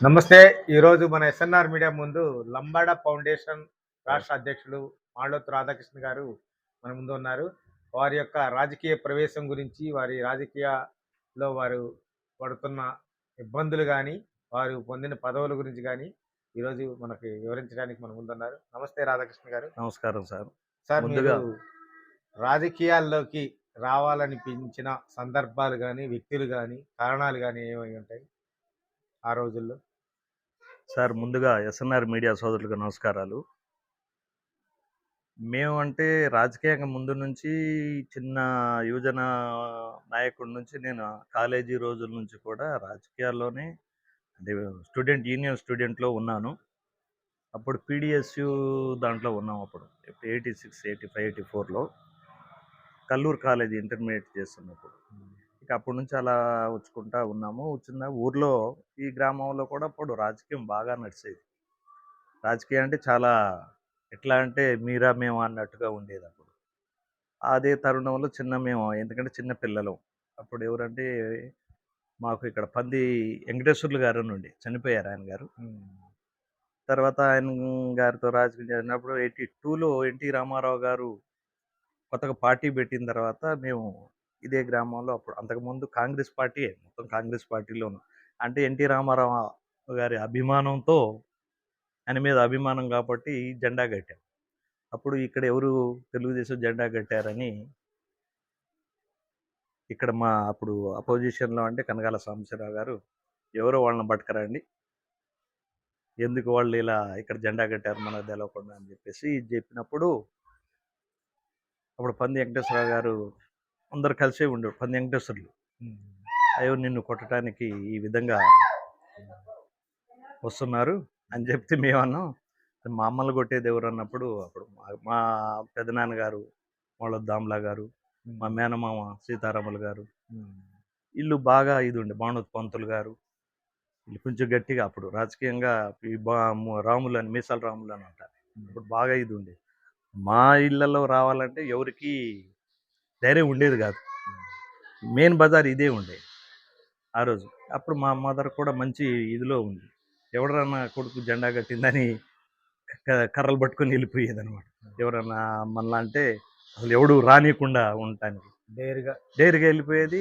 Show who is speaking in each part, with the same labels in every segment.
Speaker 1: నమస్తే. ఈరోజు మన ఎస్ఎన్ఆర్ మీడియా ముందు లంబాడ ఫౌండేషన్ రాష్ట్ర అధ్యక్షులు మాళోత్ రాధాకృష్ణ గారు మన ముందు ఉన్నారు. వారి యొక్క రాజకీయ ప్రవేశం గురించి వారి రాజకీయాలో వారు పడుతున్న ఇబ్బందులు కానీ వారు పొందిన పదవుల గురించి కానీ ఈరోజు మనకి వివరించడానికి మన ముందు ఉన్నారు. నమస్తే రాధాకృష్ణ గారు.
Speaker 2: నమస్కారం సార్.
Speaker 1: సార్ మీరు రాజకీయాల్లోకి రావాలనిపించిన సందర్భాలు కానీ వ్యక్తులు కానీ కారణాలు కానీ ఏమై ఉంటాయి ఆ రోజుల్లో?
Speaker 2: సార్ ముందుగా ఎస్ఎన్ఆర్ మీడియా సోదరులకు నమస్కారాలు. మేము అంటే రాజకీయంగా ముందు నుంచి చిన్న యువజన నాయకుడి నుంచి నేను కాలేజీ రోజుల నుంచి కూడా రాజకీయాల్లోనే అంటే స్టూడెంట్ యూనియన్ స్టూడెంట్లో ఉన్నాను. అప్పుడు పీడిఎస్యు దాంట్లో ఉన్నాం అప్పుడు. Eighty six eighty five eighty ఫోర్లో. కల్లూరు కాలేజీ ఇంటర్మీడియట్ చేస్తున్నప్పుడు. ఇక అప్పటి నుంచి అలా వచ్చుకుంటా ఉన్నాము. వచ్చిన ఊర్లో ఈ గ్రామంలో కూడా అప్పుడు రాజకీయం బాగా నడిచేది. రాజకీయం అంటే చాలా ఎట్లా అంటే మీరా మేము అన్నట్టుగా ఉండేది అప్పుడు. అదే తరుణంలో చిన్న మేము ఎందుకంటే చిన్న పిల్లలు. అప్పుడు ఎవరంటే మాకు ఇక్కడ పంది వెంకటేశ్వర్లు గారు నుండి చనిపోయారు ఆయన గారు. తర్వాత ఆయన గారితో రాజకీయం చేసినప్పుడు ఎయిటీ టూలో ఎన్టీ రామారావు గారు కొత్తగా పార్టీ పెట్టిన తర్వాత మేము ఇదే గ్రామంలో అప్పుడు అంతకుముందు కాంగ్రెస్ పార్టీ మొత్తం కాంగ్రెస్ పార్టీలోను. అంటే ఎన్టీ రామారావు గారి అభిమానంతో ఆయన మీద అభిమానం కాబట్టి జెండా కట్టాం అప్పుడు ఇక్కడ ఎవరు తెలుగుదేశం జెండా కట్టారని ఇక్కడ మా అప్పుడు అపోజిషన్లో అంటే కనగాల సాంబశివరావు గారు ఎవరో వాళ్ళని పట్టుకరండి. ఎందుకు వాళ్ళు ఇలా ఇక్కడ జెండా కట్టారు మనకు తెలవకుండా అని చెప్పేసి చెప్పినప్పుడు అప్పుడు పంది వెంకటేశ్వరరావు గారు అందరు కలిసే ఉండేవారు. పంది వెంకటేశ్వర్లు. అయ్యో నిన్ను కొట్టడానికి ఈ విధంగా వస్తున్నారు అని చెప్తే మేమన్నాం. మా అమ్మలు కొట్టేది ఎవరు? అన్నప్పుడు అప్పుడు మా- మా పెదనాన్నగారు వాళ్ళ దామ్లా గారు మా మేనమామ సీతారాములు గారు. ఇల్లు బాగా ఇది ఉండే బాణోత్ పంతులు గారు. వీళ్ళు కొంచెం గట్టిగా అప్పుడు రాజకీయంగా ఈ బా రాములు అని మీసాల రాములు అని అంటారు ఇప్పుడు బాగా ఇది ఉండే. మా ఇళ్ళలో రావాలంటే ఎవరికి ధైర్యం ఉండేది కాదు. మెయిన్ బజార్ ఇదే ఉండే ఆ రోజు. అప్పుడు మా మదర్ కూడా మంచి ఇదిలో ఉంది. ఎవడన్నా కొడుకు జెండా కట్టిందని కర్రలు పట్టుకొని వెళ్ళిపోయేది అనమాట ఎవరన్నా మనలా అంటే అసలు ఎవడు రానియకుండా ఉండటానికి.
Speaker 1: డేరుగా.
Speaker 2: డైరీగా వెళ్ళిపోయేది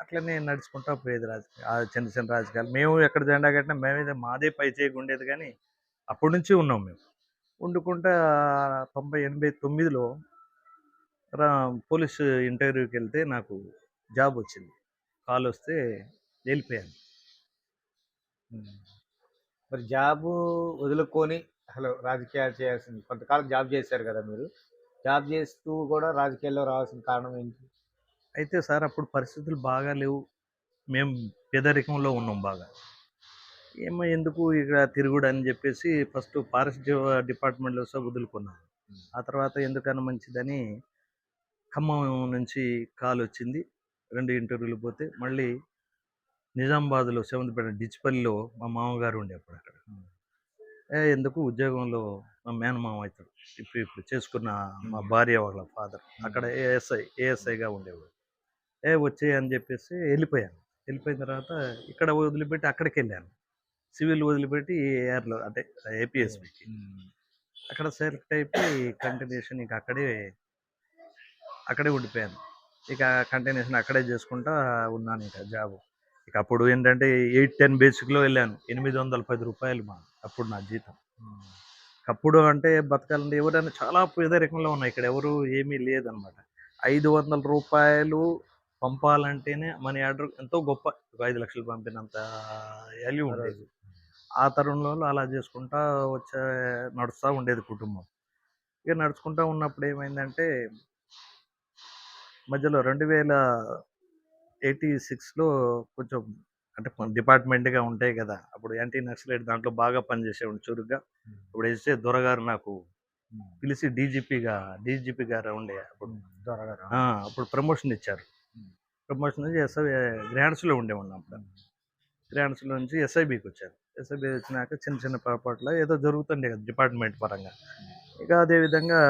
Speaker 2: అట్లనే నడుచుకుంటా పోయేది రాజకీయ ఆ చిన్న చిన్న రాజకీయాలు. మేము ఎక్కడ జెండా కట్టినా మేమైతే మాదే పై చేయకుండా ఉండేది కానీ అప్పటి నుంచి ఉన్నాం మేము. వండుకుంటా తొంభై ఎనభై తొమ్మిదిలో పోలీస్ ఇంటర్వ్యూకి వెళ్తే నాకు జాబ్ వచ్చింది. కాల్ వస్తే వెళ్ళిపోయాను.
Speaker 1: మరి జాబ్ వదులుకొని అసలు రాజకీయాలు చేయాల్సింది. కొంతకాలం జాబ్ చేశారు కదా మీరు. జాబ్ చేస్తూ కూడా రాజకీయాల్లో రావాల్సిన కారణం ఏంటి?
Speaker 2: అయితే సార్ అప్పుడు పరిస్థితులు బాగా లేవు. మేము పేదరికంలో ఉన్నాం బాగా. ఏమో ఎందుకు ఇక్కడ తిరుగుడు అని చెప్పేసి ఫస్ట్ ఫారెస్ట్ డిపార్ట్మెంట్లో వస్తే వదులుకున్నాను. ఆ తర్వాత ఎందుకన్నా మంచిదని ఖమ్మం నుంచి కాల్ వచ్చింది. రెండు ఇంటర్వ్యూలు పోతే మళ్ళీ నిజామాబాద్లో సెవెంత్పేట డిచ్పల్లిలో మా మామగారు ఉండే అప్పుడు అక్కడ ఏ ఎందుకు ఉద్యోగంలో మా మేనమామ అవుతాడు ఇప్పుడు ఇప్పుడు చేసుకున్న మా భార్య వాళ్ళ ఫాదర్ అక్కడ ఏఎస్ఐ ఏఎస్ఐగా ఉండేవాడు. ఏ వచ్చే అని చెప్పేసి వెళ్ళిపోయాను. వెళ్ళిపోయిన తర్వాత ఇక్కడ వదిలిపెట్టి అక్కడికి వెళ్ళాను సివిల్ వదిలిపెట్టి ఏఆర్లో అంటే ఏపీఎస్బికి. అక్కడ సెలెక్ట్ అయిపోయి కంటిన్యూషన్ ఇక అక్కడే అక్కడే ఉండిపోయాను. ఇక కంటిన్యూషన్ అక్కడే చేసుకుంటా ఉన్నాను ఇక జాబ్. ఇక అప్పుడు ఏంటంటే ఎయిట్ టెన్ బేసిక్లో వెళ్ళాను. ఎనిమిది వందల పది రూపాయలు మా అప్పుడు నా జీతం. అప్పుడు అంటే బతకాలంటే ఎవరైనా చాలా పేదరికంలో ఉన్నాయి. ఇక్కడ ఎవరు ఏమీ లేదనమాట. ఐదు వందల రూపాయలు పంపాలంటేనే మనీ ఆర్డర్ ఎంతో గొప్ప ఐదు లక్షలు పంపినంత వాల్యూ ఉండేది. ఆ తరుణంలో అలా చేసుకుంటా వచ్చే నడుస్తూ ఉండేది కుటుంబం. ఇక నడుచుకుంటా ఉన్నప్పుడు ఏమైందంటే మధ్యలో రెండు వేల ఎయిటీ సిక్స్లో కొంచెం అంటే డిపార్ట్మెంట్గా ఉంటాయి కదా అప్పుడు యాంటీ నక్సలైట్ దాంట్లో బాగా పనిచేసేవాడు చురుగ్గా. ఇప్పుడు వేస్తే దొరగారు నాకు పిలిచి డీజీపీగా డీజీపీ గారు ఉండే అప్పుడు. ఆ, అప్పుడు ప్రమోషన్ ఇచ్చారు. ప్రమోషన్ నుంచి ఎస్ఐ గ్రాండ్స్లో ఉండేవాడిని అప్పుడు. గ్రాండ్స్లో నుంచి ఎస్ఐబికి వచ్చారు. ఎస్ఐబి వచ్చినాక చిన్న చిన్న పొరపాట్లు ఏదో జరుగుతుండే కదా డిపార్ట్మెంట్ పరంగా. ఇక అదేవిధంగా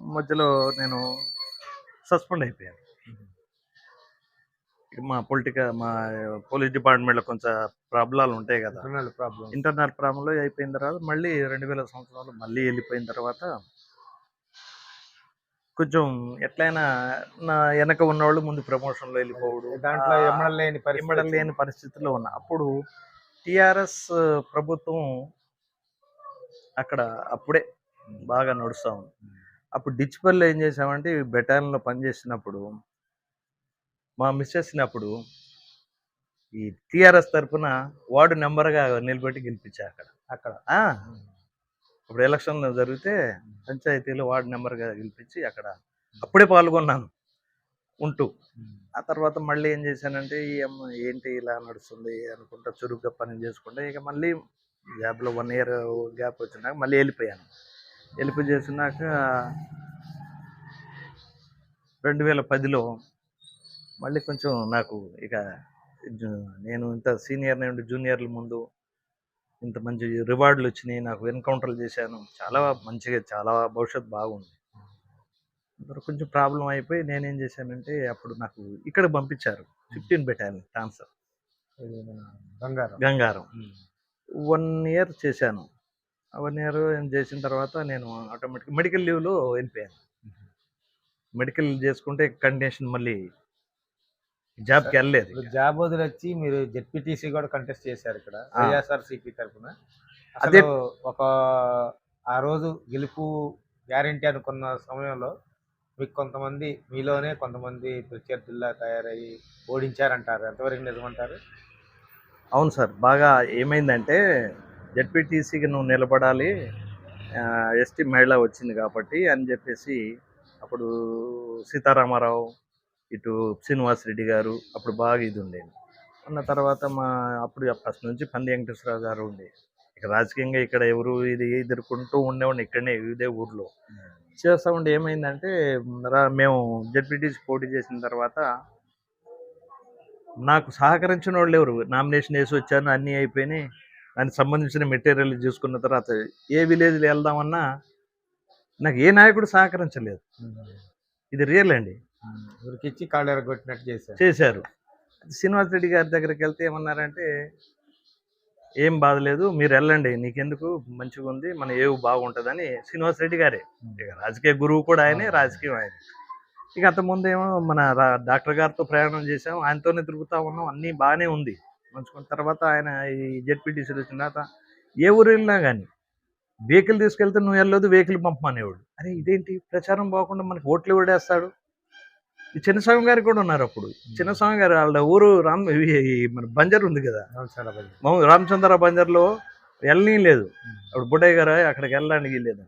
Speaker 2: మధ్యలో నేను సస్పెండ్ అయిపోయాను. మా పొలిటికల్ మా పోలీస్ డిపార్ట్మెంట్లో కొంచెం ప్రాబ్లాలు ఉంటాయి కదా.
Speaker 1: ఇంటర్నల్ ప్రాబ్లమ్
Speaker 2: ఇంటర్నల్ ప్రాబ్లంలో అయిపోయిన తర్వాత మళ్ళీ రెండు వేల సంవత్సరాలు మళ్ళీ వెళ్ళిపోయిన తర్వాత కొంచెం ఎట్లయినా నా వెనక ఉన్నవాళ్ళు ముందు ప్రమోషన్లో వెళ్ళిపోవడు.
Speaker 1: దాంట్లో ఎమ్మడం లేని పరిస్థితి.
Speaker 2: ఇమ్మడం లేని పరిస్థితిలో ఉన్నా అప్పుడు టిఆర్ఎస్ ప్రభుత్వం అక్కడ అప్పుడే బాగా నడుస్తా ఉంది. అప్పుడు డిచ్పల్లిలో ఏం చేసామంటే బెటాలియన్లో పనిచేసినప్పుడు మా మిస్ చేసినప్పుడు ఈ టీఆర్ఎస్ తరఫున వార్డు నెంబర్గా నిలబెట్టి గెలిపించా అక్కడ.
Speaker 1: అక్కడ.
Speaker 2: ఇప్పుడు ఎలక్షన్లు జరిగితే పంచాయతీలో వార్డు నెంబర్గా గెలిపించి అక్కడ అప్పుడే పాల్గొన్నాను. ఉంటూ. ఆ తర్వాత మళ్ళీ ఏం చేశానంటే ఈ అమ్మ ఏంటి ఇలా నడుస్తుంది అనుకుంటా చురుగ్గా పని చేసుకుంటే ఇక మళ్ళీ గ్యాప్లో వన్ ఇయర్ గ్యాప్ వచ్చినాక మళ్ళీ వెళ్ళిపోయాను. వెళ్ళిపోయి చేసినాక రెండు వేల పదిలో మళ్ళీ కొంచెం నాకు ఇక నేను ఇంత సీనియర్ నుండి జూనియర్ల ముందు ఇంత మంచి రివార్డులు వచ్చినాయి నాకు ఎన్కౌంటర్లు చేశాను. చాలా మంచిగా చాలా భవిష్యత్తు బాగుంది. అందరూ కొంచెం ప్రాబ్లం అయిపోయి నేనేం చేశానంటే అప్పుడు నాకు ఇక్కడ పంపించారు fifteen battalion transfer.
Speaker 1: Bangaram
Speaker 2: Gangaram. One year చేశాను. వన్ ఇయర్ చేసిన తర్వాత నేను ఆటోమేటిక్ మెడికల్ లీవ్లో వెళ్ళిపోయాను. మెడికల్ చేసుకుంటే కండిషన్ మళ్ళీ జాబ్కి వెళ్ళలేదు
Speaker 1: జాబ్ వదిలి వచ్చి మీరు జెడ్పీటీసీ కూడా కంటెస్ట్ చేశారు ఇక్కడ. వైఎస్ఆర్సీపీ తరఫున.
Speaker 2: అదే-
Speaker 1: అదే ఒక ఆ రోజు గెలుపు గ్యారంటీ అనుకున్న సమయంలో మీకు కొంతమంది మీలోనే కొంతమంది ప్రత్యర్థుల్లా తయారయ్యి ఓడించారంటారు. ఎంతవరకు నిజమంటారు
Speaker 2: అవును సార్ బాగా ఏమైందంటే జడ్పీటీసీకి నువ్వు నిలబడాలి ఎస్టీ మహిళ వచ్చింది కాబట్టి అని చెప్పేసి అప్పుడు సీతారామారావు ఇటు శ్రీనివాస్ రెడ్డి గారు అప్పుడు బాగా ఇది ఉండేది. ఉన్న తర్వాత మా అప్పుడు ఫస్ట్ నుంచి పంది వెంకటేశ్వరరావు గారు ఉండే. ఇక రాజకీయంగా ఇక్కడ ఎవరు ఇది ఎదుర్కొంటూ ఉండేవాడిని ఇక్కడనే ఇదే ఊర్లో. చేస్తా ఉంటే ఏమైందంటే మేము జడ్పీటీసీ పోటీ చేసిన తర్వాత నాకు సహకరించిన వాళ్ళు ఎవరు? నామినేషన్ వేసి వచ్చాను అన్నీ అయిపోయినాయి. దానికి సంబంధించిన మెటీరియల్ చూసుకున్న తర్వాత ఏ విలేజ్లో వెళ్దామన్నా నాకు ఏ నాయకుడు సహకరించలేదు. ఇది రియల్ అండి.
Speaker 1: ఇచ్చి కాళ్ళు ఎరగొట్టినట్టు చేశారు.
Speaker 2: చేశారు. శ్రీనివాస్ రెడ్డి గారి దగ్గరికి వెళ్తే ఏమన్నారంటే ఏం బాధలేదు మీరు వెళ్ళండి నీకెందుకు మంచిగా ఉంది మన ఏవి బాగుంటుందని శ్రీనివాస్ రెడ్డి గారే. ఇక రాజకీయ గురువు కూడా ఆయనే రాజకీయం ఆయన. ఇక అంతకుముందు ఏమో మన డాక్టర్ గారితో ప్రయాణం చేసాం ఆయనతోనే తిరుగుతా ఉన్నాం అన్నీ బాగానే ఉంది. మంచుకున్న తర్వాత ఆయన ఈ జెడ్పీటీసీలు వచ్చిన తర్వాత ఏ ఊరు వెళ్ళినా కానీ వెహికల్ తీసుకెళ్తే నువ్వు వెళ్ళదు వెహికల్ పంపమనేవాడు. అరే ఇదేంటి? ప్రచారం పోకుండా మనకి ఓట్లు ఎవడేస్తాడు చిన్నస్వామి గారు కూడా ఉన్నారు అప్పుడు. చిన్నస్వామి గారు వాళ్ళ ఊరు రామ్ మన బంజర్ ఉంది కదా. రామచంద్ర బంజర్లో వెళ్ళని లేదు. అప్పుడు బుడ్డయ్య గారు అక్కడికి వెళ్ళడానికి లేదు.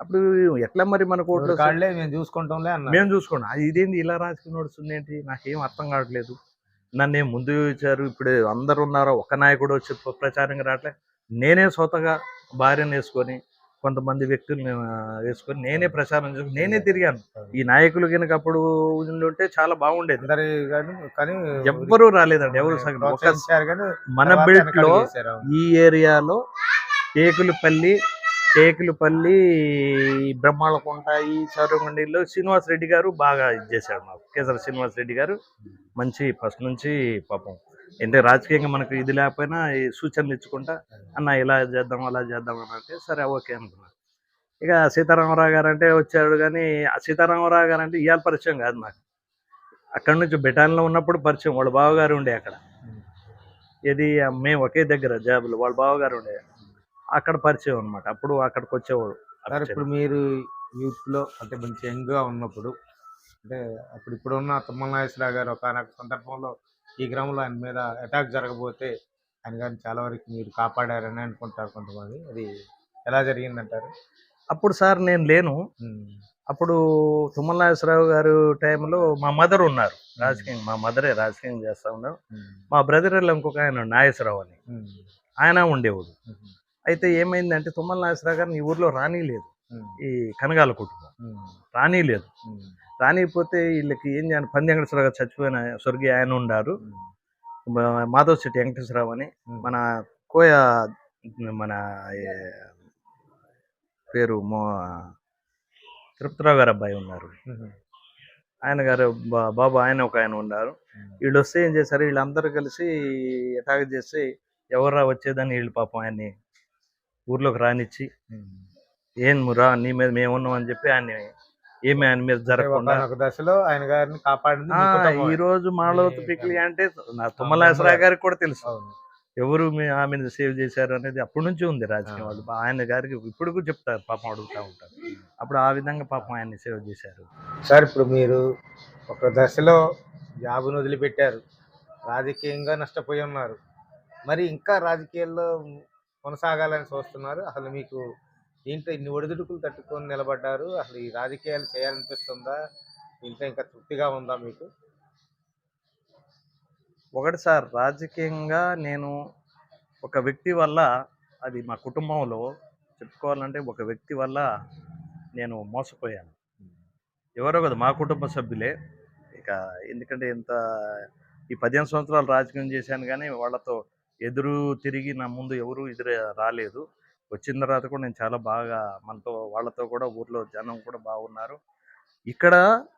Speaker 2: అప్పుడు ఎట్లా మరి
Speaker 1: ఎవరి కాళ్ళే మేము చూసుకుంటాంలే
Speaker 2: మేము చూసుకోండి. అది ఇదేంటి ఇలా రాజకీయం నడుస్తుంది ఏంటి? నాకేం అర్థం కావట్లేదు. నన్ను ఏం ముందు ఇచ్చారు ఇప్పుడు అందరు ఉన్నారో? ఒక నాయకుడు వచ్చి ప్ర- ప్రచారంగా రావట్లే. నేనే స్వతగా భార్యను వేసుకొని కొంతమంది వ్యక్తుల్ని వేసుకొని నేనే ప్రచారం చేసుకుని నేనే తిరిగాను. ఈ నాయకులు కనుక అప్పుడు ఉంటే చాలా బాగుండేది.
Speaker 1: కానీ కానీ
Speaker 2: ఎవ్వరూ రాలేదండి ఎవరు సగం. మన
Speaker 1: బెల్ట్లో.
Speaker 2: ఈ ఏరియాలో టేకులపల్లి టేకులపల్లి బ్రహ్మాళకుంట ఈ చౌరగుండిలో శ్రీనివాస్ రెడ్డి గారు బాగా ఇది చేశాడు మాకు. కేసర శ్రీనివాస్ రెడ్డి గారు మంచి ఫస్ట్ నుంచి పాపం అంటే రాజకీయంగా మనకు ఇది లేకపోయినా ఈ సూచనలు ఇచ్చుకుంటా అన్న ఇలా చేద్దాం అలా చేద్దాం అని అంటే సరే ఓకే అనుకున్నా. ఇక సీతారామరావు గారు అంటే వచ్చాడు కానీ ఆ సీతారామరావు గారు అంటే ఇవాళ పరిచయం కాదు నాకు అక్కడ నుంచి బెటాన్లో ఉన్నప్పుడు పరిచయం వాళ్ళ బావగారు ఉండే అక్కడ. ఇది మేము ఒకే దగ్గర జాబులు వాళ్ళ బావగారు ఉండే. అక్కడ పరిచయం అనమాట అప్పుడు అక్కడికి వచ్చేవాడు.
Speaker 1: ఇప్పుడు మీరు యూత్లో అంటే మంచి యంగ్గా ఉన్నప్పుడు అంటే అప్పుడు ఇప్పుడున్న తుమ్మల నాగేశ్వరరావు గారు ఒక సందర్భంలో ఈ గ్రామంలో ఆయన మీద అటాక్ జరగబోతే ఆయన గారిని చాలా వరకు మీరు కాపాడారని అనుకుంటారు కొంతమంది అది ఎలా జరిగిందంటారు
Speaker 2: అప్పుడు సార్ నేను లేను. అప్పుడు తుమ్మల నాగేశ్వరరావు గారు టైంలో మా మదర్ ఉన్నారు రాజకీయం మా మదరే రాజకీయం చేస్తా ఉన్నారు. మా బ్రదర్ ఇంకొక ఆయన నాగేశ్వరరావు అని. ఆయన ఉండేవాడు. అయితే ఏమైందంటే తుమ్మల నాగేశ్వరరావు గారిని ఈ ఊర్లో రానిలేదు. ఈ కనగాల కుటుంబం. రానిలేదు. రానిపోతే వీళ్ళకి ఏం చేయాలి? పంది వెంకటేశ్వరరావు గారు చచ్చిపోయిన స్వర్గీయ ఆయన ఉన్నారు మాధవ్ శెట్టి వెంకటేశ్వరరావు అని. మన కోయ మన పేరు మో తిరుపతిరావు గారు అబ్బాయి ఉన్నారు. ఆయన గారు బా- బాబు ఆయన ఒక ఆయన ఉన్నారు. వీళ్ళు వస్తే ఏం చేశారు? వీళ్ళందరూ కలిసి అటాక్ చేసి ఎవర్రా వచ్చేదని వీళ్ళు పాపం ఆయన్ని ఊర్లోకి రానిచ్చి ఏం రా నీ మీద మేము ఉన్నాం అని చెప్పి ఆయన ఏమి ఆయన మీద జరగకుండా
Speaker 1: ఒక దశలో ఆయన గారిని కాపాడింది.
Speaker 2: ఈ రోజు మాళవతి పిక్లి అంటే నా
Speaker 1: ఆ,
Speaker 2: తుమ్మలాసరా గారికి కూడా తెలుసు. ఎవరు మీ ఆమెను సేవ్ చేశారు అనేది అప్పటి నుంచి ఉంది రాజకీయ. వాళ్ళు ఆయన గారికి ఇప్పుడు కూడా చెప్తారు పాపం అడుగుతూ ఉంటారు. అప్పుడు ఆ విధంగా పాపం ఆయన్ని సేవ్ చేశారు.
Speaker 1: సార్ ఇప్పుడు మీరు ఒక దశలో జాబును వదిలిపెట్టారు. రాజకీయంగా నష్టపోయి ఉన్నారు. మరి ఇంకా రాజకీయాల్లో కొనసాగాలని చూస్తున్నారు. అసలు మీకు దీంట్లో ఇన్ని ఒడిదుడుకులు తట్టుకొని నిలబడ్డారు. అసలు ఈ రాజకీయాలు చేయాలనిపిస్తుందా? దీంట్లో ఇంకా తృప్తిగా ఉందా మీకు?
Speaker 2: ఒకటి సార్ రాజకీయంగా నేను ఒక వ్యక్తి వల్ల అది మా కుటుంబంలో చెప్పుకోవాలంటే ఒక వ్యక్తి వల్ల నేను మోసపోయాను. ఎవరో కదా మా కుటుంబ సభ్యులే. ఇక ఎందుకంటే ఇంత ఈ పదిహేను సంవత్సరాలు రాజకీయం చేశాను కానీ వాళ్ళతో ఎదురు తిరిగి నా ముందు ఎవరు ఎదురు రాలేదు. వచ్చిన తర్వాత కూడా నేను చాలా బాగా మనతో వాళ్ళతో కూడా ఊర్లో జనం కూడా బాగున్నారు. ఇక్కడ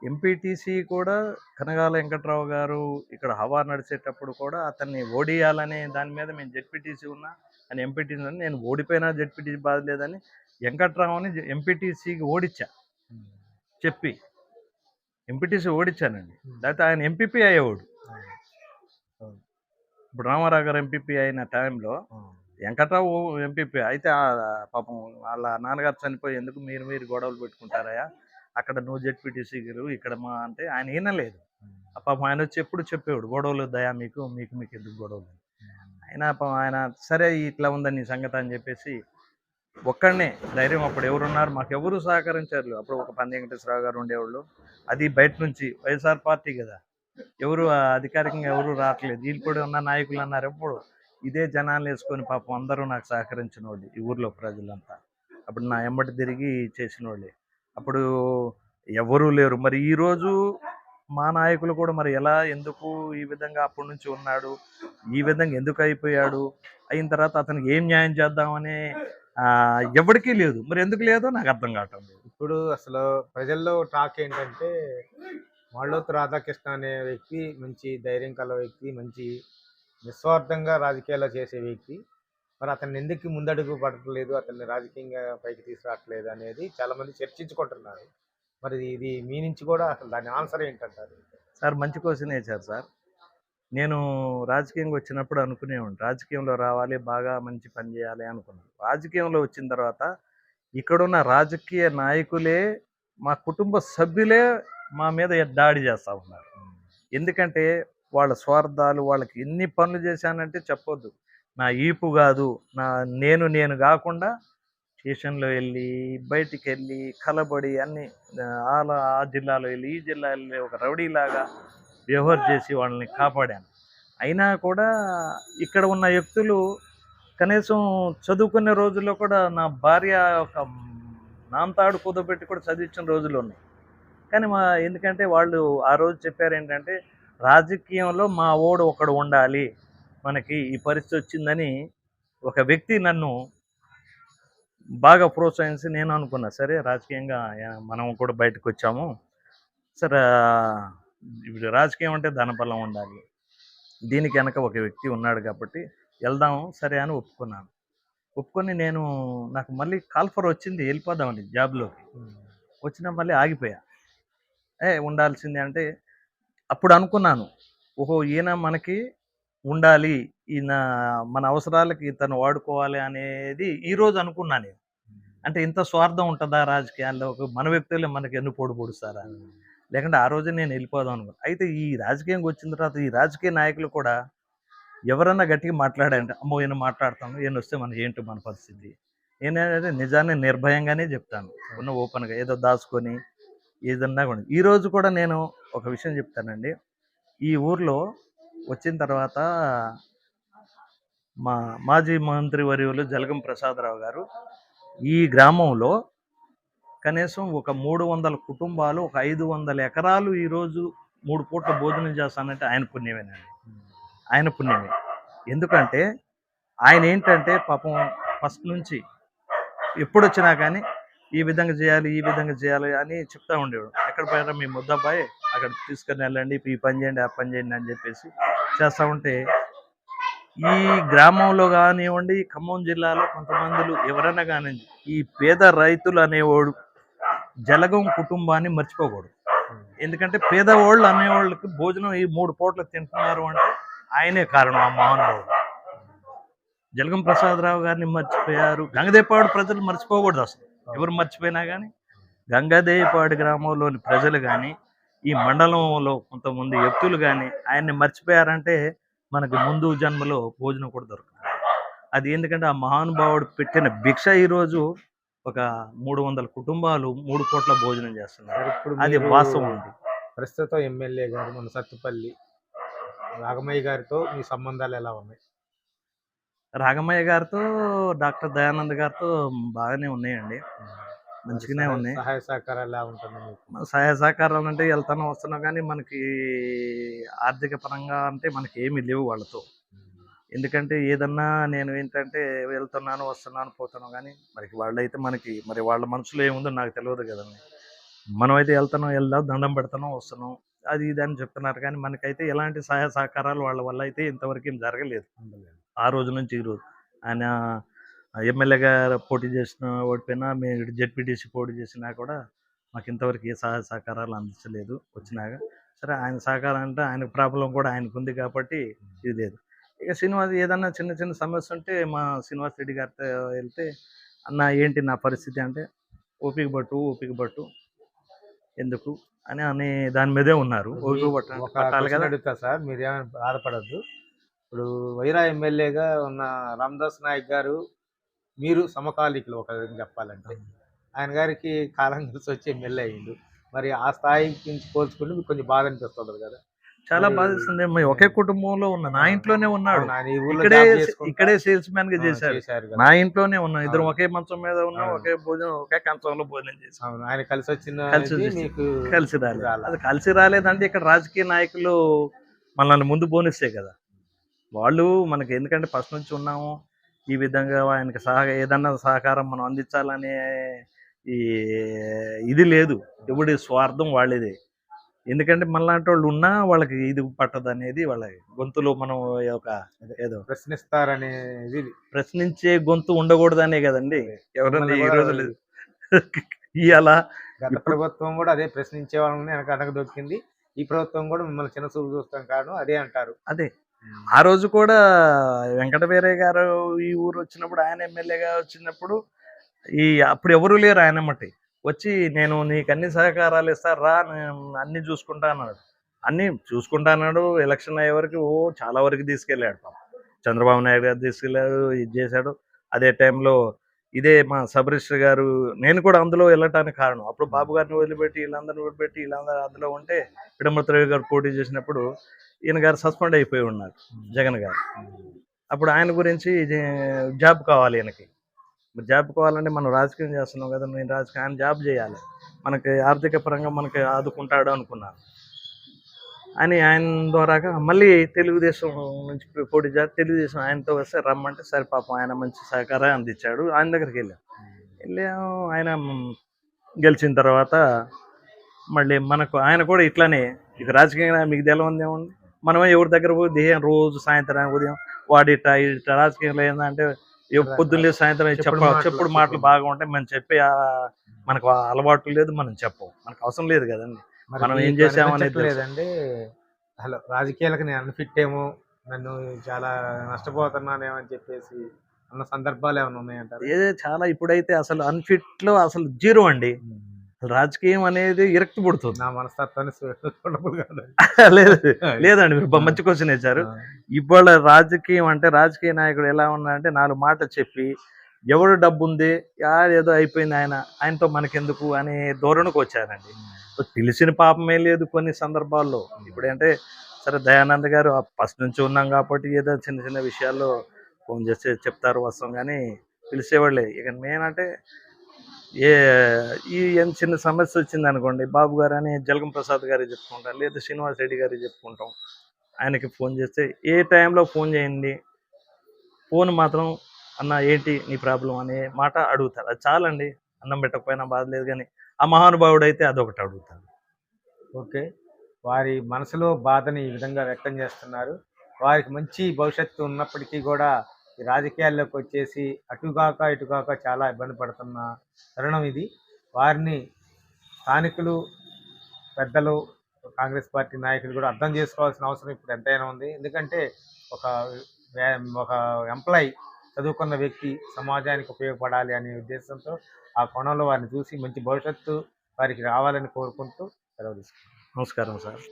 Speaker 2: ఎంపీటీసీ కూడా కనగాల వెంకట్రావు గారు ఇక్కడ హవా నడిచేటప్పుడు కూడా అతన్ని ఓడియాలనే దాని మీద మేము జెడ్పీటీసీ ఉన్నా అని ఎంపీటీసీ నేను ఓడిపోయినా జెడ్పీటీసీ బాధ లేదని వెంకట్రావుని ఎంపీటీసీకి ఓడించా చెప్పి. ఎంపీటీసీ ఓడించానండి లేకపోతే ఆయన ఎంపీపీ అయ్యేవాడు. ఇప్పుడు రామారావు గారు ఎంపీపీ అయిన టైంలో వెంకట్రావు ఎంపీపీ. అయితే పాపం వాళ్ళ నాన్నగారు చనిపోయి ఎందుకు మీరు మీరు గొడవలు పెట్టుకుంటారయ్యా? అక్కడ నువ్వు జెడ్పీటీసీ గారు ఇక్కడ మా అంటే ఆయన వినలేదు ఆ పాపం ఆయన వచ్చి ఎప్పుడు చెప్పేవాడు గొడవలు దయా మీకు మీకు మీకు ఎందుకు గొడవలు? ఆయన ఆయన సరే ఇట్లా ఉందని నీ సంగతి? అని చెప్పేసి ఒక్కడనే ధైర్యం అప్పుడు ఎవరున్నారు? మాకు ఎవరు సహకరించారు? అప్పుడు ఒక పంది వెంకటేశ్వరరావు గారు ఉండేవాళ్ళు. అది బయట నుంచి వైఎస్ఆర్ పార్టీ కదా. ఎవరు ఆ అధికారికంగా ఎవరు రావట్లేదు. వీళ్ళు కూడా ఉన్న నాయకులు అన్నారు ఎప్పుడు? ఇదే జనాలు వేసుకొని పాపం అందరూ నాకు సహకరించిన వాళ్ళు ఈ ఊర్లో ప్రజలంతా. అప్పుడు నా ఎంబటి తిరిగి చేసిన వాళ్ళే అప్పుడు ఎవరూ లేరు. మరి ఈరోజు మా నాయకులు కూడా మరి ఎలా ఎందుకు ఈ విధంగా అప్పటి నుంచి ఉన్నాడు? ఈ విధంగా ఎందుకు అయిపోయాడు? అయిన తర్వాత అతనికి ఏం న్యాయం చేద్దామని ఎవరికీ లేదు. మరి ఎందుకు లేదో నాకు అర్థం కావటం లేదు.
Speaker 1: ఇప్పుడు అసలు ప్రజల్లో టాక్ ఏంటంటే మాళ్ళోత్ రాధాకృష్ణ అనే వ్యక్తి మంచి ధైర్యం కల వ్యక్తి మంచి నిస్వార్థంగా రాజకీయాల్లో చేసే వ్యక్తి. మరి అతన్ని ఎందుకు ముందడుగు పడట్లేదు? అతన్ని రాజకీయంగా పైకి తీసుకురావట్లేదు అనేది చాలా మంది చర్చించుకుంటున్నారు. మరి ఇది మీ నుంచి కూడా అసలు దాని ఆన్సర్ ఏంటంటారు?
Speaker 2: సార్ మంచి క్వశ్చన్ వేశారు సార్. నేను రాజకీయంగా వచ్చినప్పుడు అనుకునేవాడిని రాజకీయంలో రావాలి బాగా మంచి పని చేయాలి అనుకున్నాను. రాజకీయంలో వచ్చిన తర్వాత ఇక్కడున్న రాజకీయ నాయకులే మా కుటుంబ సభ్యులే మా మీద దాడి చేస్తూ ఉన్నారు. ఎందుకంటే వాళ్ళ స్వార్థాలు వాళ్ళకి ఎన్ని పనులు చేశానంటే చెప్పొద్దు. నా ఈపు కాదు నా నేను నేను కాకుండా స్టేషన్లో వెళ్ళి బయటికి వెళ్ళి కలబడి అన్ని ఆ, ఆల ఆ జిల్లాలో వెళ్ళి ఈ జిల్లా వెళ్ళి ఒక రౌడీలాగా వ్యవహార్ చేసి వాళ్ళని కాపాడాను. అయినా కూడా ఇక్కడ ఉన్న వ్యక్తులు కనీసం చదువుకునే రోజుల్లో కూడా నా భార్య ఒక నాంతాడు కుదబెట్టి కూడా చదివించిన రోజులు ఉన్నాయి. కానీ మా ఎందుకంటే వాళ్ళు ఆ రోజు చెప్పారు ఏంటంటే రాజకీయంలో మా ఓడు ఒకడు ఉండాలి. మనకి ఈ పరిస్థితి వచ్చిందని ఒక వ్యక్తి నన్ను బాగా ప్రోత్సహించి నేను అనుకున్నా. సరే రాజకీయంగా మనం కూడా బయటకు వచ్చాము. సరే ఇప్పుడు రాజకీయం అంటే ధనబలం ఉండాలి. దీనికి వెనక ఒక వ్యక్తి ఉన్నాడు కాబట్టి వెళ్దాము సరే అని ఒప్పుకున్నాను. ఒప్పుకొని నేను నాకు మళ్ళీ కాల్ఫర్ వచ్చింది వెళ్ళిపోదామని జాబ్లోకి. వచ్చినా మళ్ళీ ఆగిపోయా. ఏ ఉండాల్సిందే అంటే అప్పుడు అనుకున్నాను ఓహో ఈయన మనకి ఉండాలి ఈయన మన అవసరాలకి ఇతను వాడుకోవాలి అనేది ఈ రోజు అనుకున్నాను నేను. అంటే ఇంత స్వార్థం ఉంటుందా రాజకీయాల్లో? ఒక మన వ్యక్తులే మనకి ఎన్ను పొడి పొడుస్తారా? లేకుంటే ఆ రోజే నేను వెళ్ళిపోదాం అనుకున్నాను అయితే ఈ రాజకీయంగా వచ్చిన తర్వాత ఈ రాజకీయ నాయకులు కూడా ఎవరన్నా గట్టిగా మాట్లాడారంటే అమ్మో ఈయన మాట్లాడతాను ఈయన వస్తే మనకి ఏంటో మన పరిస్థితి? నేనేంటంటే నిజాన్ని నిర్భయంగానే చెప్తాను. ఉన్న ఓపెన్గా ఏదో దాచుకొని ఏదన్నా కూడా. ఈ రోజు కూడా నేను ఒక విషయం చెప్తానండి. ఈ ఊర్లో వచ్చిన తర్వాత మా మాజీ మంత్రి వర్యులు జలగం ప్రసాదరావు గారు ఈ గ్రామంలో కనీసం ఒక మూడు వందల కుటుంబాలు ఒక ఐదు వందల ఎకరాలు ఈరోజు మూడు పూట్ల భోజనం చేస్తానంటే ఆయన పుణ్యమేనండి. ఆయన పుణ్యమే. ఎందుకంటే ఆయన ఏంటంటే పాపం ఫస్ట్ నుంచి ఎప్పుడు వచ్చినా కానీ ఈ విధంగా చేయాలి ఈ విధంగా చేయాలి అని చెప్తా ఉండేవాడు. అక్కడ పోయారా మీ ముద్దబ్బాయి అక్కడ తీసుకొని వెళ్ళండి ఈ పని చేయండి ఆ పని చేయండి అని చెప్పేసి చేస్తూ ఉంటే ఈ గ్రామంలో కానివ్వండి ఖమ్మం జిల్లాలో కొంతమందిలు ఎవరైనా కానివ్వండి ఈ పేద రైతులు అనేవాడు జలగం కుటుంబాన్ని మర్చిపోకూడదు. ఎందుకంటే పేదవాళ్ళు అనేవాళ్ళకి భోజనం ఈ మూడు పూటలు తింటున్నారు అంటే ఆయనే కారణం ఆ మహానుభావుడు. జలగం ప్రసాదరావు గారిని మర్చిపోయారు. గంగదేపాడు ప్రజలు మర్చిపోకూడదు అసలు. ఎవరు మర్చిపోయినా కానీ గంగాదేవిపాడు గ్రామంలోని ప్రజలు కానీ ఈ మండలంలో కొంతమంది వ్యక్తులు కానీ ఆయన్ని మర్చిపోయారంటే మనకి ముందు జన్మలో భోజనం కూడా దొరకదు. అది ఎందుకంటే ఆ మహానుభావుడు పెట్టిన భిక్ష ఈరోజు ఒక మూడు వందల కుటుంబాలు మూడు పూట్ల భోజనం చేస్తున్నారు. అది వాస్తవం అండి.
Speaker 1: ప్రస్తుతం ఎమ్మెల్యే గారు మన సత్తుపల్లి రాగమయ్య గారితో మీ సంబంధాలు ఎలా ఉన్నాయి?
Speaker 2: రాగమయ్య గారితో డాక్టర్ దయానంద్ గారితో బాగానే ఉన్నాయండి. మంచిగానే ఉన్నాయి.
Speaker 1: సహాయ సహకారాలు ఎలా
Speaker 2: మన సహాయ సహకారాలు అంటే వెళ్తాను వస్తున్నాం కానీ మనకి ఆర్థిక పరంగా అంటే మనకి ఏమీ లేవు వాళ్ళతో. ఎందుకంటే ఏదన్నా నేను ఏంటంటే వెళ్తున్నాను వస్తున్నాను పోతున్నాను కానీ మరి వాళ్ళైతే మనకి మరి వాళ్ళ మనసులో ఏముందో నాకు తెలియదు కదండి. మనమైతే వెళ్తున్నాం వెళ్దాం దండం పెడతాం వస్తున్నాం అది ఇది అని చెప్తున్నారు కానీ మనకైతే ఎలాంటి సహాయ సహకారాలు వాళ్ళ వల్ల అయితే ఇంతవరకు ఏం జరగలేదు. ఆ రోజు నుంచి ఈ రోజు. ఆయన ఎమ్మెల్యేగా పోటీ చేసిన ఓడిపోయినా మేము జెడ్పీటీసీ పోటీ చేసినా కూడా మాకు ఇంతవరకు ఏ సహాయ సహకారాలు అందించలేదు వచ్చినాక. సరే ఆయన సహకారం అంటే ఆయన ప్రాబ్లం కూడా ఆయనకు ఉంది కాబట్టి ఇది లేదు. ఇక శ్రీనివాస్ ఏదన్నా చిన్న చిన్న సమస్య ఉంటే మా శ్రీనివాస్ రెడ్డి గారితో వెళ్తే అన్న ఏంటి నా పరిస్థితి? అంటే ఓపిక పట్టు ఓపిక పట్టు. ఎందుకు? అని అనే దాని మీదే ఉన్నారు. ఓపిక పట్టాలి కదా.
Speaker 1: అడుగుతా సార్ మీరు ఏమైనా బాధపడద్దు. ఇప్పుడు వైరా ఎమ్మెల్యేగా ఉన్న రామదాస్ నాయక్ గారు మీరు సమకాలీకులు ఒక విధంగా చెప్పాలంటే. ఆయన గారికి కాలం కలిసి వచ్చి ఎమ్మెల్యే అయ్యిండు. మరి ఆ స్థాయి నుంచి పోల్చుకుంటే మీకు కొంచెం బాధ అనిపిస్తుంది కదా.
Speaker 2: చాలా బాధిస్తుంది. ఒకే కుటుంబంలో ఉన్న నా ఇంట్లోనే ఉన్నాడు. ఇక్కడే ఇక్కడే సేల్స్
Speaker 1: మ్యాన్గా
Speaker 2: చేశారు. నా ఇంట్లోనే ఉన్నాం. ఇద్దరు. ఒకే మంచం మీద ఉన్నాం. ఒకే భోజనం ఒకే కంచంలో భోజనం చేసాం
Speaker 1: అవును ఆయన కలిసి వచ్చిన
Speaker 2: కలిసి కలిసి రాలేదు.
Speaker 1: రాలా.
Speaker 2: అది కలిసి రాలేదంటే ఇక్కడ రాజకీయ నాయకులు మనల్ని ముందు పోనిస్తే కదా. వాళ్ళు మనకి ఎందుకంటే ఫస్ట్ నుంచి ఉన్నాము. ఈ విధంగా ఆయనకి సహ ఏదన్నా సహకారం మనం అందించాలనే ఈ ఇది లేదు. ఎవడి స్వార్థం వాళ్ళది. ఎందుకంటే మనలాంటి వాళ్ళు ఉన్నా వాళ్ళకి ఇది పట్టదు అనేది వాళ్ళ గొంతులో మనం ఒక ఏదో
Speaker 1: ప్రశ్నిస్తారనేది
Speaker 2: ప్రశ్నించే గొంతు ఉండకూడదనే కదండి.
Speaker 1: మిమ్మల్ని
Speaker 2: ఈ
Speaker 1: కూడా
Speaker 2: రోజులు ఇవాళ
Speaker 1: గత ప్రభుత్వం కూడా అదే ప్రశ్నించే వాళ్ళని వెనక దొరికింది ఈ ప్రభుత్వం కూడా మిమ్మల్ని చిన్న చూపు చూస్తాం కారణం అదే అంటారు.
Speaker 2: అదే. ఆ రోజు కూడా వెంకట వీరయ్య గారు ఈ ఊరు వచ్చినప్పుడు ఆయన ఎమ్మెల్యేగా వచ్చినప్పుడు ఈ అప్పుడు ఎవరు లేరు ఆయన మట్టి. వచ్చి నేను నీకు అన్ని సహకారాలు ఇస్తా రా అన్ని చూసుకుంటా అన్నాడు. అన్ని చూసుకుంటా అన్నాడు. ఎలక్షన్ అయ్యే వరకు ఓ చాలా వరకు తీసుకెళ్ళాడు పాపం. చంద్రబాబు నాయుడు గారు తీసుకెళ్ళాడు ఇది చేశాడు. అదే టైంలో ఇదే మా సబరిస్టర్ గారు నేను కూడా అందులో వెళ్ళటానికి కారణం. అప్పుడు బాబు గారిని వదిలిపెట్టి వీళ్ళందరిని వదిలిపెట్టి వీళ్ళందరూ అందులో ఉంటే విడమృతరవి గారు పోటీ చేసినప్పుడు ఈయన గారు సస్పెండ్ అయిపోయి ఉన్నారు జగన్ గారు. అప్పుడు ఆయన గురించి ఇది జాబ్ కావాలి ఈయనకి. మరి జాబ్ కావాలంటే మనం రాజకీయం చేస్తున్నాం కదా నేను రాజకీయం ఆయన జాబ్ చేయాలి. మనకి ఆర్థిక పరంగా మనకి ఆదుకుంటాడు అనుకున్నాను అని ఆయన ద్వారాగా మళ్ళీ తెలుగుదేశం నుంచి పోటీ చేసి తెలుగుదేశం ఆయనతో వస్తే రమ్మంటే సరే పాపం ఆయన మంచి సహకారం అందించాడు ఆయన దగ్గరికి వెళ్ళాం. వెళ్ళాము ఆయన గెలిచిన తర్వాత మళ్ళీ మనకు ఆయన కూడా ఇట్లానే ఇక రాజకీయంగా మీకు తెలవంది ఏముంది మనం ఎవరి దగ్గర పోయి దేహం రోజు సాయంత్రం ఉదయం వాడి రాజకీయంలో ఏంటంటే పొద్దున్న సాయంత్రం
Speaker 1: చెప్పుడు
Speaker 2: చెప్ప
Speaker 1: మాటలు,
Speaker 2: చెప్పుడు మాటలు
Speaker 1: చెప్పుడు.
Speaker 2: బాగా ఉంటాయి. మనం చెప్పే మనకు అలవాటు లేదు మనం చెప్పం. మనకు అవసరం లేదు కదండి. మనం ఏం చేసామనేది.
Speaker 1: అనిపించట్లేదండి హలో రాజకీయాలకు నేను అన్ఫిట్ ఏమో నన్ను చాలా నష్టపోతున్నానేమో అని చెప్పేసి అన్న సందర్భాలు ఏమైనా ఉన్నాయంటారు?
Speaker 2: ఏదే చాలా ఇప్పుడైతే అసలు అన్ఫిట్లో అసలు జీరో అండి. రాజకీయం అనేది ఇరక్తి పుడుతుంది.
Speaker 1: నా మనస్తత్వాన్ని
Speaker 2: లేదు లేదండి మీరు మంచి క్వశ్చన్ ఇచ్చారు ఇవాళ రాజకీయం అంటే రాజకీయ నాయకుడు ఎలా ఉన్నాడంటే నాలుగు మాటలు చెప్పి ఎవరు డబ్బు ఉంది ఏదో అయిపోయింది ఆయన ఆయనతో మనకెందుకు అనే ధోరణికి వచ్చారండి. తెలిసిన పాపమే లేదు కొన్ని సందర్భాల్లో. ఇప్పుడు అంటే సరే దయానంద్ గారు ఫస్ట్ నుంచి ఉన్నాం కాబట్టి ఏదో చిన్న చిన్న విషయాల్లో ఫోన్ చేస్తే చెప్తారు వస్తాం కానీ పిలిచేవాళ్ళే. ఇక నేనంటే ఏ ఈ ఏం చిన్న సమస్య వచ్చింది అనుకోండి బాబు గారు అని జలగం ప్రసాద్ గారికి చెప్పుకుంటాం లేదా శ్రీనివాస్ రెడ్డి గారికి చెప్పుకుంటాం. ఆయనకి ఫోన్ చేస్తే ఏ టైంలో ఫోన్ చేయండి? ఫోన్ మాత్రం అన్న ఏంటి నీ ప్రాబ్లం అనే మాట అడుగుతారు. అది చాలండి అన్నం పెట్టకపోయినా బాధ లేదు కానీ ఆ మహానుభావుడు అయితే అదొకటి అడుగుతాడు.
Speaker 1: ఓకే. వారి మనసులో బాధని ఈ విధంగా వ్యక్తం చేస్తున్నారు. వారికి మంచి భవిష్యత్తు ఉన్నప్పటికీ కూడా ఈ రాజకీయాల్లోకి వచ్చేసి అటుగాక ఇటుగాక చాలా ఇబ్బంది పడుతున్న తరుణం ఇది. వారిని స్థానికులు పెద్దలు కాంగ్రెస్ పార్టీ నాయకులు కూడా అర్థం చేసుకోవాల్సిన అవసరం ఇప్పుడు ఎంతైనా ఉంది. ఎందుకంటే ఒక ఒక ఎంప్లాయీ చదువుకున్న వ్యక్తి సమాజానికి ఉపయోగపడాలి అనే ఉద్దేశంతో ఆ కోణంలో వారిని చూసి మంచి భవిష్యత్తు వారికి రావాలని కోరుకుంటూ సెలవు
Speaker 2: నమస్కారం సార్.